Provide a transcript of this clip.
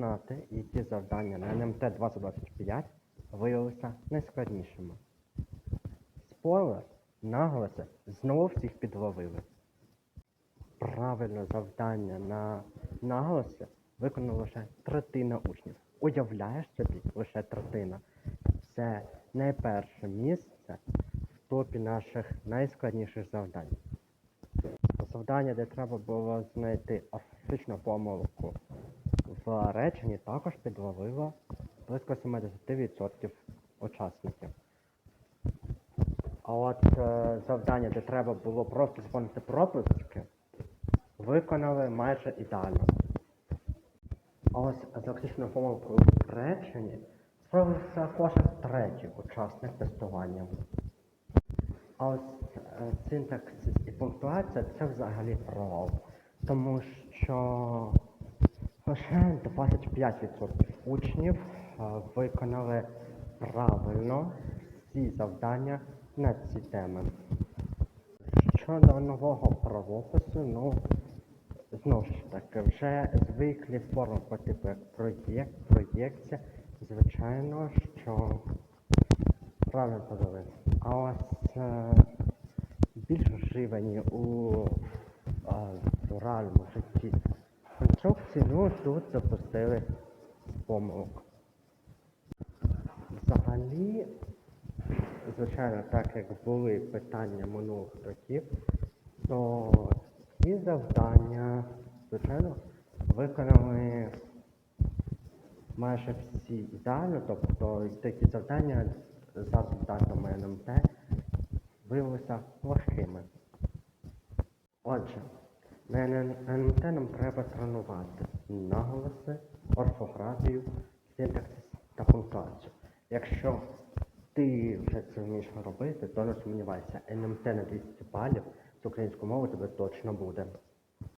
знати, які завдання на НМТ 2025 виявилися найскладнішими. Спойлер, наголоси знову всіх підловили. Правильне завдання на наголоси виконала лише третина учнів. Уявляєш собі лише третина. Це найперше місце в топі наших найскладніших завдань. Завдання, де треба було знайти орфографічну помилку в також підловило близько 70% учасників. А от е, завдання, де треба було просто заповнити пропуски, виконали майже ідеально. А ось з лексичною помилкою в реченні справився кожен третій учасник тестування. А ось е, синтаксис і пунктуація це взагалі провал. Тому що 25% учнів виконали правильно всі завдання на ці теми. Щодо нового правопису, ну знову ж таки, вже звиклі форми по типу як проєкт, проєкція, звичайно, що правильно подали. А ось е, більш вживані у е, в реальному житті конструкції, ну тут запустили помилок. Взагалі, звичайно, так як були питання минулих років, то ці завдання, звичайно, виконали майже всі ідеально, тобто такі завдання за результатами НМТ виявилися важкими. Отже, на НМТ нам треба тренувати наголоси, орфографію, синтаксис та пунктуацію. Якщо ти вже це вмієш робити, то не сумнівайся, НМТ на 200 балів з української мови тебе точно буде.